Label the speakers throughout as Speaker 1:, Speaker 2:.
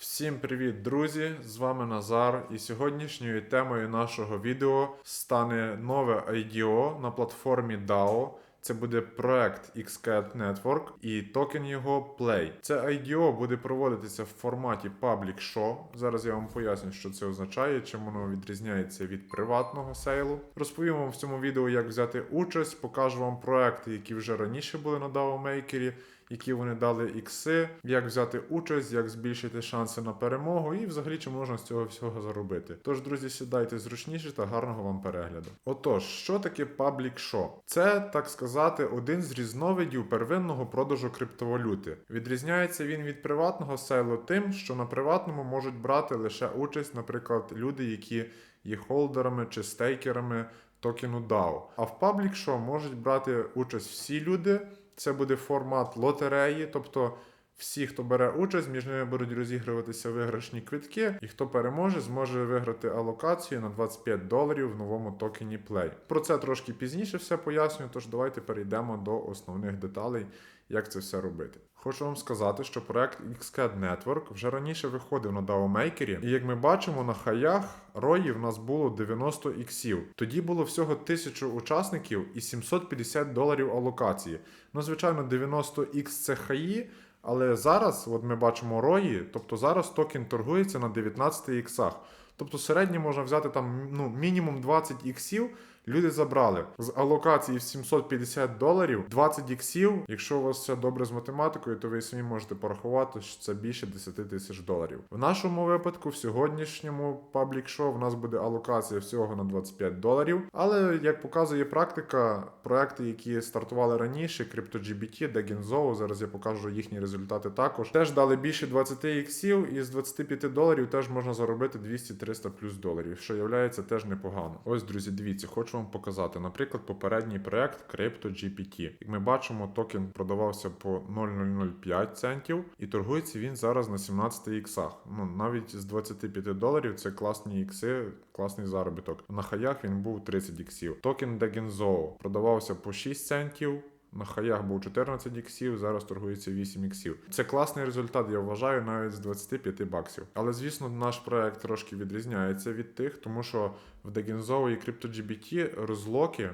Speaker 1: Всім привіт, друзі! З вами Назар. І сьогоднішньою темою нашого відео стане нове IDO на платформі DAO. Це буде проект XCAT Network і токен його Play. Це IDO буде проводитися в форматі Public Show. Зараз я вам поясню, що це означає, чим воно відрізняється від приватного сейлу. Розповім вам в цьому відео, як взяти участь, покажу вам проекти, які вже раніше були на DAO Maker, які вони дали ікси, як взяти участь, як збільшити шанси на перемогу, і взагалі чи можна з цього всього заробити. Тож, друзі, сідайте зручніше та гарного вам перегляду. Отож, що таке Public Show? Це, так сказати, один з різновидів первинного продажу криптовалюти. Відрізняється він від приватного сейлу тим, що на приватному можуть брати лише участь, наприклад, люди, які є холдерами чи стейкерами токену DAO. А в Public Show можуть брати участь всі люди. Це буде формат лотереї, тобто всі, хто бере участь, між ними будуть розігруватися виграшні квитки, і хто переможе, зможе виграти алокацію на 25 доларів в новому токені Play. Про це трошки пізніше все поясню, тож давайте перейдемо до основних деталей, як це все робити. Хочу вам сказати, що проект XCAD Network вже раніше виходив на DAO Maker, і як ми бачимо на хаях, рої в нас було 90 іксів. Тоді було всього 1000 учасників і 750 доларів алокації. Ну, звичайно, 90 ікс це хаї. Але зараз, от ми бачимо рої, тобто зараз токен торгується на 19 іксах. Тобто середньо можна взяти там ну, мінімум 20 іксів. Люди забрали з алокації в 750 доларів 20 іксів. Якщо у вас все добре з математикою, то ви самі можете порахувати, що це більше 10 тисяч доларів. В нашому випадку, в сьогоднішньому паблік шоу, в нас буде алокація всього на 25 доларів. Але як показує практика, проекти, які стартували раніше, CryptoGBT, Degenzo, зараз я покажу їхні результати також. Теж дали більше 20 іксів, і з 25 доларів теж можна заробити 200-300 плюс доларів, що є теж непогано. Ось, друзі, дивіться, хочу вам показати. Наприклад, попередній проект CryptoGPT. Як ми бачимо, токен продавався по 0,005 центів, і торгується він зараз на 17 іксах. Ну навіть з 25 доларів це класні ікси, класний заробіток. На хаях він був 30 іксів. Токен Degenzo продавався по 6 центів. На хаях був 14 іксів, зараз торгується 8 іксів. Це класний результат, я вважаю, навіть з 25 баксів. Але звісно, наш проект трошки відрізняється від тих, тому що в Degenzo і CryptoGBT розлоки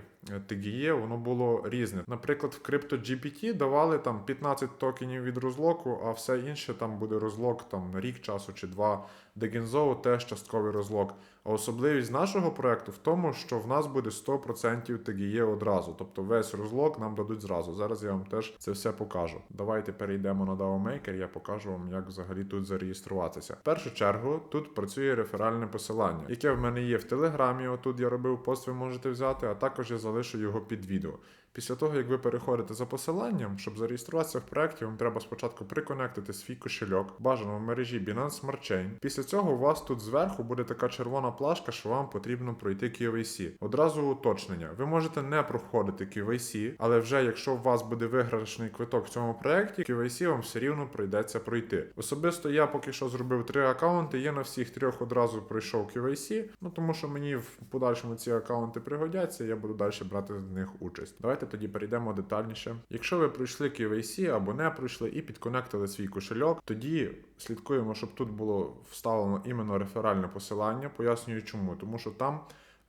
Speaker 1: TGE воно було різне. Наприклад, в CryptoGPT давали там 15 токенів від розлоку, а все інше там буде розлок там на рік часу чи два. Degenzo теж частковий розлок. А особливість нашого проекту в тому, що в нас буде 100% TGE одразу. Тобто весь розлок нам дадуть зразу. Зараз я вам теж це все покажу. Давайте перейдемо на DAO Maker, я покажу вам, як взагалі тут зареєструватися. В першу чергу тут працює реферальне посилання, яке в мене є в Телеграмі. Отут я робив пост, ви можете взяти, а також я залишу його під відео. Після того, як ви переходите за посиланням, щоб зареєструватися в проєкті, вам треба спочатку приконектити свій кошельок, бажано в мережі Binance Smart Chain. Після цього у вас тут зверху буде така червона плашка, що вам потрібно пройти KYC. Одразу уточнення. Ви можете не проходити KYC, але вже якщо у вас буде виграшний квиток в цьому проєкті, KYC вам все рівно прийдеться пройти. Особисто я поки що зробив три аккаунти, я на всіх трьох одразу пройшов KYC, ну тому що мені в подальшому ці аккаунти пригодяться, я буду далі брати в них участь. Давайте тоді перейдемо детальніше. Якщо ви пройшли KYC або не пройшли і підконектили свій кошельок, тоді слідкуємо, щоб тут було вставлено іменно реферальне посилання. Пояснюю чому. Тому що там,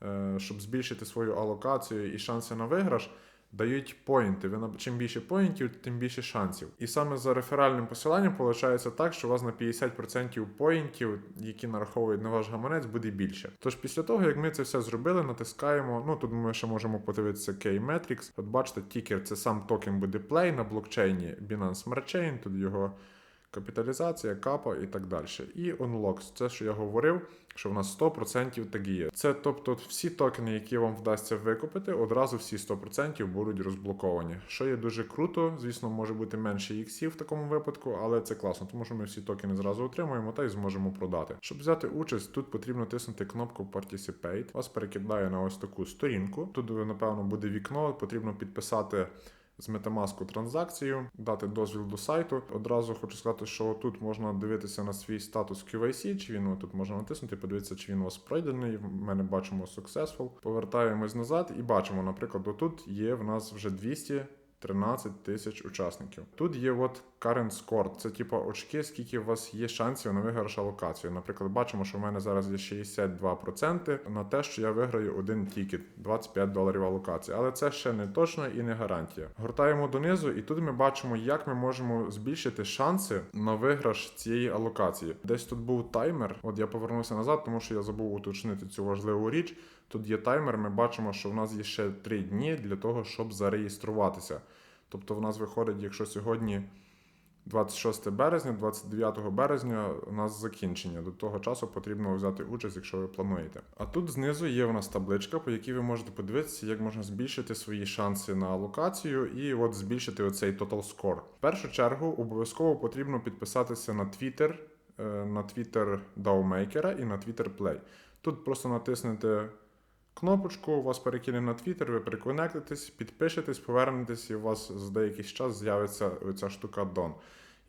Speaker 1: е, щоб збільшити свою алокацію і шанси на виграш. Дають поінти. Ви чим більше поінтів, тим більше шансів. І саме за реферальним посиланням виходить так, що у вас на 50% поінтів, які нараховують на ваш гаманець, буде більше. Тож після того, як ми це все зробили, натискаємо. Ну тут ми ще можемо подивитися K-Metrics. От бачите, тікер це сам токен буде плей на блокчейні Binance Smart Chain, тут його. Капіталізація, капа і так далі. І Unlocks, це що я говорив, що в нас 100% тагіє. Це тобто всі токени, які вам вдасться викупити, одразу всі 100% будуть розблоковані. Що є дуже круто, звісно, може бути менше іксів в такому випадку, але це класно, тому що ми всі токени зразу отримуємо та й зможемо продати. Щоб взяти участь, тут потрібно тиснути кнопку Participate. Вас перекидає на ось таку сторінку. Тут, напевно, буде вікно, потрібно підписати з Metamask транзакцію, дати дозвіл до сайту. Одразу хочу сказати, що тут можна дивитися на свій статус QIC, чи він тут можна натиснути, подивитися, чи він у вас пройдений. В мене бачимо Successful. Повертаємось назад і бачимо, наприклад, отут є в нас вже 213 тисяч учасників. Тут є от current score. Це типу очки, скільки у вас є шансів на виграш алокацію. Наприклад, бачимо, що в мене зараз є 62% на те, що я виграю один тікет 25 доларів алокації. Але це ще не точно і не гарантія. Гортаємо донизу, і тут ми бачимо, як ми можемо збільшити шанси на виграш цієї алокації. Десь тут був таймер. От я повернувся назад, тому що я забув уточнити цю важливу річ. Тут є таймер. Ми бачимо, що в нас є ще 3 дні для того, щоб зареєструватися. Тобто, в нас виходить, якщо сьогодні 26 березня, 29 березня у нас закінчення. До того часу потрібно взяти участь, якщо ви плануєте. А тут знизу є у нас табличка, по якій ви можете подивитися, як можна збільшити свої шанси на алокацію і от збільшити оцей total score. В першу чергу обов'язково потрібно підписатися на Twitter, е, на Twitter DAO-мейкера і на Twitter Play. Тут просто натиснете кнопочку, вас перекине на Twitter, ви приконектитесь, підпишетесь, повернетесь, і у вас за деякий час з'явиться ця штука Don.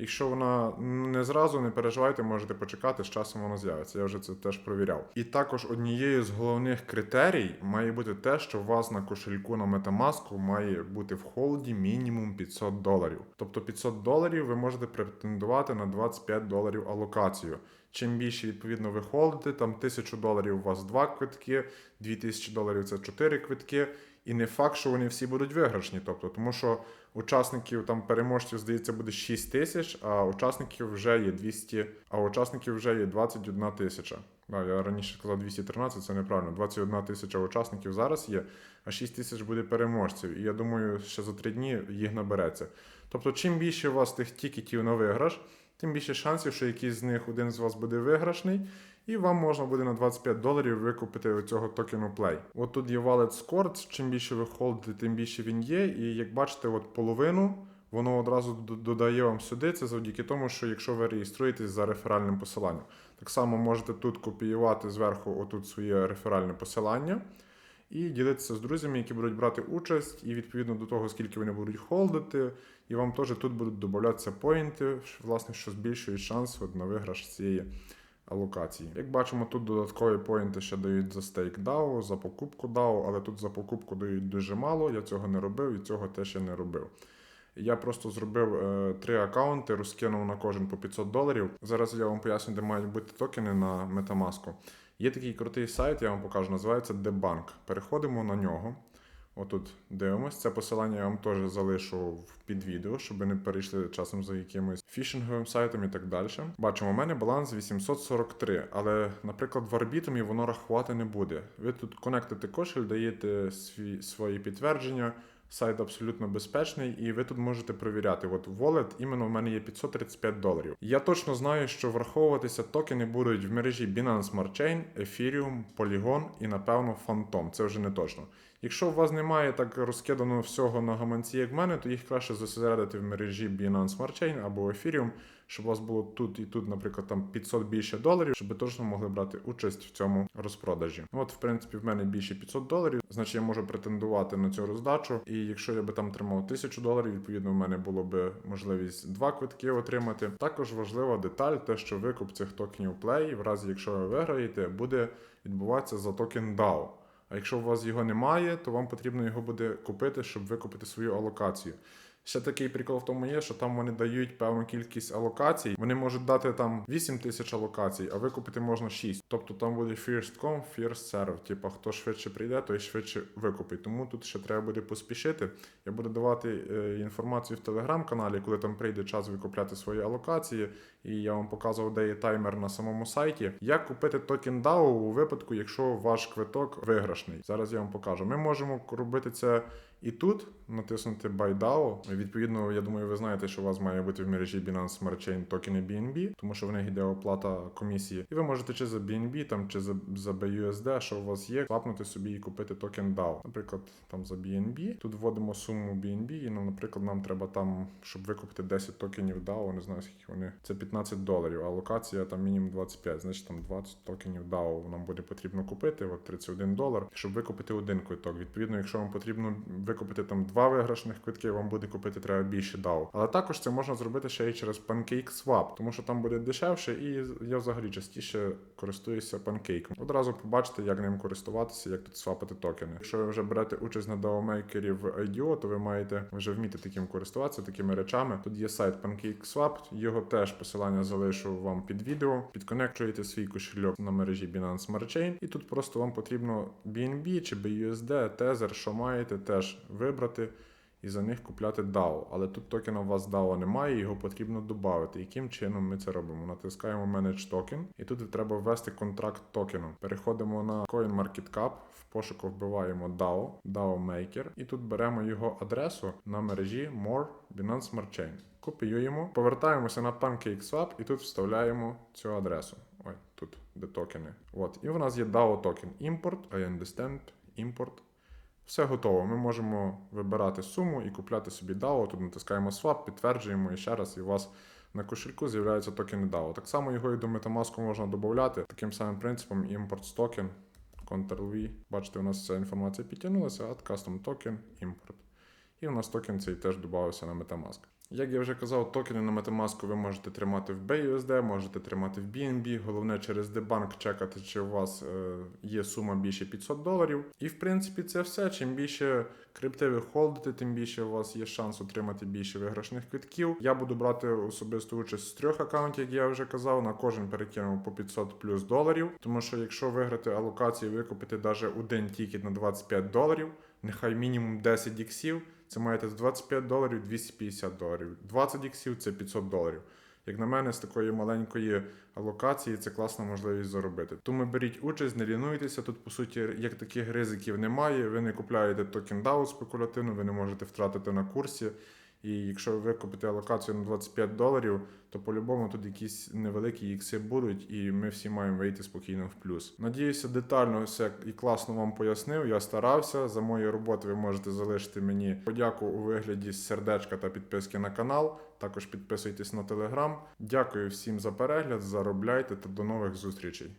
Speaker 1: Якщо вона не зразу, не переживайте, можете почекати, з часом вона з'явиться. Я вже це теж провіряв. І також однією з головних критерій має бути те, що у вас на кошельку на Metamask має бути в холді мінімум 500 доларів. Тобто 500 доларів ви можете претендувати на 25 доларів алокацію. Чим більше, відповідно, ви холдите, там 1000 доларів у вас 2 квитки, 2000 доларів це 4 квитки. І не факт, що вони всі будуть виграшні. Тобто, тому що учасників там переможців, здається, буде 6 тисяч, а учасників вже є 200, а учасників вже є 21 тисяча. Да, я раніше сказав 213, це неправильно. 21 тисяча учасників зараз є, а 6 тисяч буде переможців. І я думаю, ще за 3 дні їх набереться. Тобто, чим більше у вас тих тікетів на виграш, тим більше шансів, що якийсь з них один з вас буде виграшний, і вам можна буде на 25 доларів викупити оцього токену Play. От тут є Wallet Score, чим більше ви холдите, тим більше він є. І як бачите, от половину воно одразу додає вам сюди. Це завдяки тому, що якщо ви реєструєтесь за реферальним посиланням. Так само можете тут копіювати зверху отут своє реферальне посилання. І ділитися з друзями, які будуть брати участь, і відповідно до того, скільки вони будуть холдити, і вам теж тут будуть додатися поінти, власне, що збільшують шанс на виграш цієї алокації. Як бачимо, тут додаткові поінти ще дають за стейк DAO, за покупку DAO, але тут за покупку дають дуже мало. Я цього не робив і цього теж я не робив. Я просто зробив е, три аккаунти, розкинув на кожен по 500 доларів. Зараз я вам поясню, де мають бути токени на Metamask. Є такий крутий сайт, я вам покажу, називається Debank. Переходимо на нього. Отут дивимось. Це посилання я вам теж залишу під відео, щоб ви не перейшли часом за якимось фішинговим сайтом і так далі. Бачимо, у мене баланс 843, але, наприклад, в Арбітумі воно рахувати не буде. Ви тут конектите кошель, даєте свій, свої підтвердження. Сайт абсолютно безпечний, і ви тут можете перевіряти. От wallet іменно в мене є 535 доларів. Я точно знаю, що враховуватися токени будуть в мережі Binance Smart Chain, Ethereum, Polygon і, напевно, Phantom. Це вже не точно. Якщо у вас немає так розкидано всього на гаманці, як в мене, то їх краще зосередити в мережі Binance Smart Chain або Ethereum, щоб у вас було тут і тут, наприклад, там 500 більше доларів, щоб ви точно могли брати участь в цьому розпродажі. От, в принципі, в мене більше 500 доларів, значить я можу претендувати на цю роздачу. І якщо я би там тримав 1000 доларів, відповідно, в мене було би можливість два квитки отримати. Також важлива деталь, те, що викуп цих токенів Play, в разі якщо ви виграєте, буде відбуватися за токен DAO. А якщо у вас його немає, то вам потрібно його буде купити, щоб викупити свою алокацію. Ще такий прикол в тому є, що там вони дають певну кількість алокацій. Вони можуть дати там 8 тисяч алокацій, а викупити можна 6. Тобто там буде first come, first serve. Типа хто швидше прийде, той швидше викупить. Тому тут ще треба буде поспішити. Я буду давати е, інформацію в телеграм-каналі, коли там прийде час викупляти свої алокації. І я вам показував, де є таймер на самому сайті. Як купити токен DAO у випадку, якщо ваш квиток виграшний. Зараз я вам покажу. Ми можемо робити це і тут, натиснути Buy. Відповідно, я думаю, ви знаєте, що у вас має бути в мережі Binance Smart Chain токени BNB, тому що в них йде оплата комісії. І ви можете чи за BNB, там, чи за, за BUSD, що у вас є, клапнути собі і купити токен DAO. Наприклад, там за BNB. Тут вводимо суму BNB, і, ну, наприклад, нам треба там, щоб викупити 10 токенів DAO, не знаю, скільки вони. Це 15 доларів, а локація там мінімум 25, значить там 20 токенів DAO нам буде потрібно купити, от 31 долар, щоб викупити один квиток. Відповідно, якщо вам потрібно викупити там два виграшних квитки, вам буде купити треба більше DAO. Але також це можна зробити ще й через PancakeSwap, тому що там буде дешевше, і я взагалі частіше користуюся Pancake. Одразу побачите, як ним користуватися, як тут свапати токени. Якщо ви вже берете участь на DAO-мейкері в IDO, то ви маєте вже вміти таким користуватися, такими речами. Тут є сайт PancakeSwap, його теж посилання залишу вам під відео. Підконекчуєте свій кошельок на мережі Binance Smart Chain, і тут просто вам потрібно BNB чи BUSD, Tether, що маєте, теж вибрати. І за них купляти DAO. Але тут токена у вас DAO немає, його потрібно додати. Яким чином ми це робимо? Натискаємо Manage Token, і тут треба ввести контракт токену. Переходимо на CoinMarketCap, в пошуку вбиваємо DAO, DAO Maker, і тут беремо його адресу на мережі More Binance Smart Chain. Копіюємо, повертаємося на PancakeSwap і тут вставляємо цю адресу. Ой, тут де токени. От, і в нас є DAO токен Import, I understand, Import. Все готово. Ми можемо вибирати суму і купляти собі DAO. Тут натискаємо Swap, підтверджуємо і ще раз, і у вас на кошельку з'являються токени DAO. Так само його і до Metamask можна додати таким самим принципом import токен, Ctrl-V. Бачите, у нас ця інформація підтягнулася, add custom token, import. І у нас токен цей теж додався на Metamask. Як я вже казав, токени на Metamask ви можете тримати в BUSD, можете тримати в BNB. Головне через дебанк чекати, чи у вас е, є сума більше 500 доларів. І в принципі це все. Чим більше крипти ви холдите, тим більше у вас є шанс отримати більше виграшних квитків. Я буду брати особисту участь з трьох аккаунтів, як я вже казав. На кожен перекинув по 500 плюс доларів. Тому що якщо виграти алокацію, викупити навіть один тікет на 25 доларів, нехай мінімум 10 іксів. Це маєте з 25 доларів 250 доларів. 20 іксів це 500 доларів. Як на мене, з такої маленької алокації це класна можливість заробити. Тому беріть участь, не лінуйтеся. Тут, по суті, як таких ризиків немає. Ви не купляєте токен DAO спекулятивно, ви не можете втратити на курсі. І якщо ви викупите алокацію на 25 доларів, то по-любому тут якісь невеликі ікси будуть, і ми всі маємо вийти спокійно в плюс. Надіюся, детально все і класно вам пояснив. Я старався. За мої роботи ви можете залишити мені подяку у вигляді сердечка та підписки на канал. Також підписуйтесь на телеграм. Дякую всім за перегляд, заробляйте та до нових зустрічей.